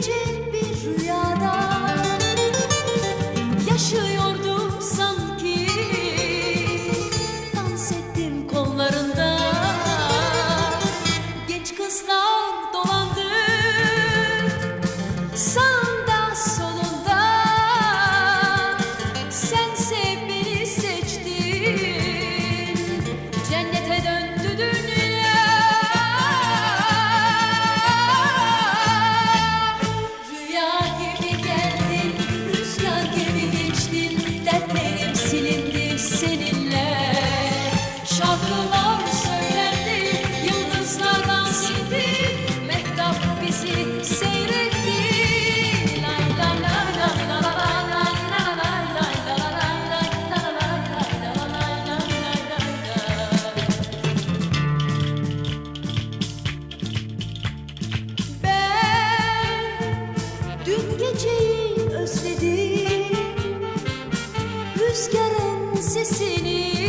kitchen. Rüzgarın sesini